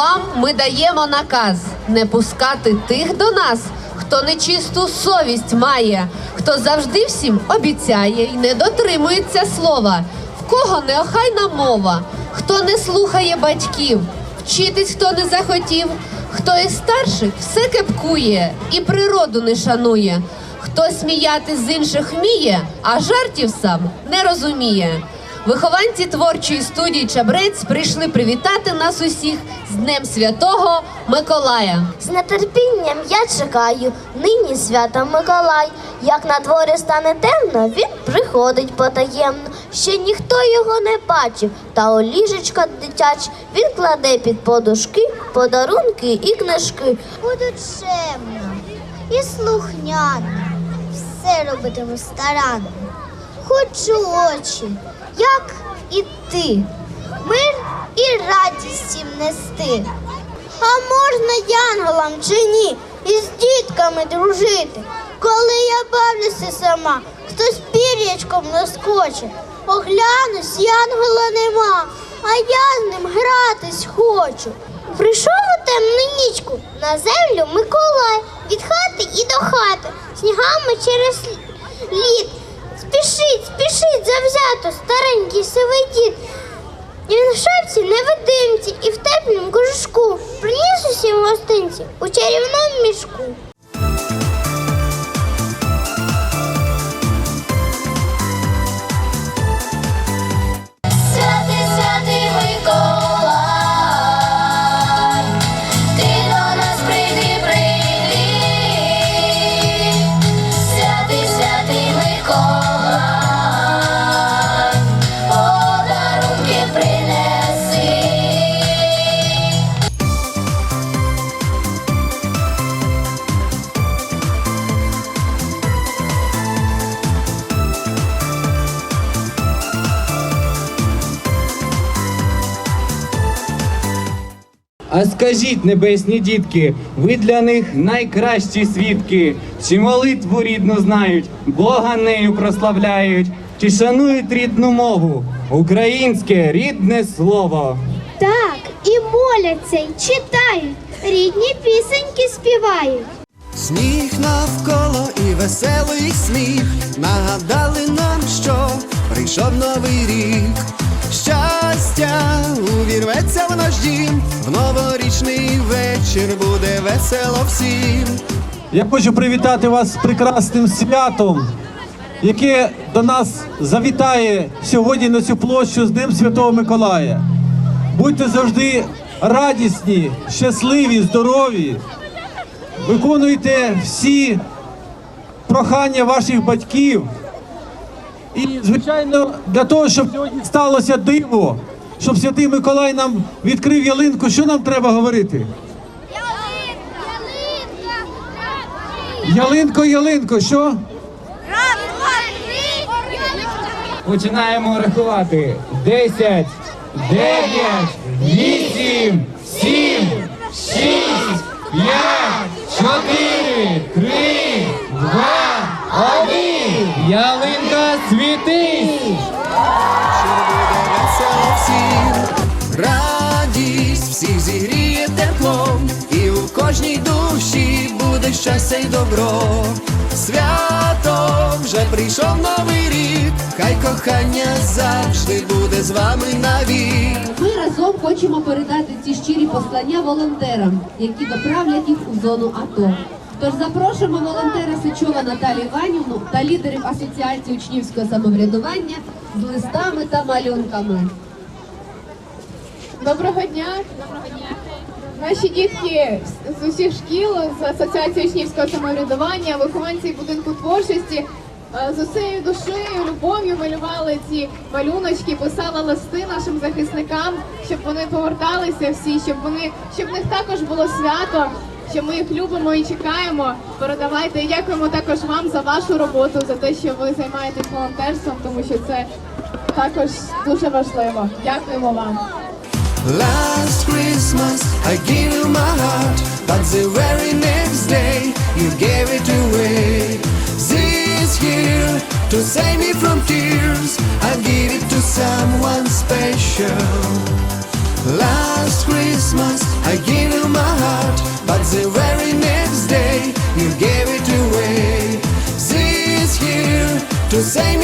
вам ми даємо наказ не пускати тих до нас, хто нечисту совість має, хто завжди всім обіцяє і не дотримується слова, в кого неохайна мова, хто не слухає батьків, вчитись хто не захотів, хто із старших все кепкує і природу не шанує, хто сміяти з інших вміє, а жартів сам не розуміє. Вихованці творчої студії Чабрець прийшли привітати нас усіх з Днем Святого Миколая. З нетерпінням я чекаю, нині свята Миколай. Як на дворі стане темно, він приходить потаємно. Ще ніхто його не бачив, та у ліжечка дитяче він кладе під подушки подарунки і книжки. Буду чемна і слухняна, все робитиму старанно. Хочу очі, як і ти, мир і радість всім нести. А можна янголам чи ні, із дітками дружити? Коли я бавлюся сама, хтось пір'ячком наскоче. Оглянусь, янгола нема, а я з ним гратись хочу. Прийшов у темну нічку на землю Миколай від хати і до хати, снігами через лід. Спішить, спішить завзято, старенький сивий дід. І Він в шапці невидимці і в теплім кожушку приніс усім гостинці у чарівному мішку. А скажіть, небесні дітки, ви для них найкращі свідки, чи молитву рідну знають, Бога нею прославляють, чи шанують рідну мову, українське рідне слово. Так, і моляться, і читають, рідні пісеньки співають. Сніг навколо і веселий сміх нагадали нам, що прийшов новий рік. Щастя увірветься в наш дім, в новорічний вечір буде весело всім. Я хочу привітати вас з прекрасним святом, яке до нас завітає сьогодні на цю площу з Днем Святого Миколая. Будьте завжди радісні, щасливі, здорові. Виконуйте всі прохання ваших батьків. І, звичайно, для того, щоб сьогодні сталося диво, щоб Святий Миколай нам відкрив ялинку, що нам треба говорити? Ялинко, ялинко, що? Раз, два, Починаємо рахувати. Десять, дев'ять, вісім, сім, шість, п'ять, чотири, три, два, один. Ялинка світить! Весело всім. Радість всіх зігріє теплом, і у кожній душі буде щастя й добро. Свято вже прийшов новий рік, хай кохання завжди буде з вами навік. Ми разом хочемо передати ці щирі послання волонтерам, які доправлять їх у зону АТО. Тож запрошуємо волонтера Сичова Наталію Іванівну та лідерів Асоціації учнівського самоврядування з листами та малюнками. Доброго дня! Доброго дня! Наші дітки з- усіх шкіл, з Асоціації учнівського самоврядування, вихованці будинку творчості е, з усією душею, любов'ю малювали ці малюночки, писали листи нашим захисникам, щоб вони поверталися всі, щоб вони щоб в них також було свято, що ми їх любимо і чекаємо. Передавайте і дякуємо також вам за вашу роботу, за те, що ви займаєтесь волонтерством, тому що це також дуже важливо. Дякуємо вам. Last Christmas I gave you my heart, but the very next day you gave it away. This year, to save me from tears, I give it to someone special. Last Christmas I gave you my heart, but the very next day you gave it away. This year to from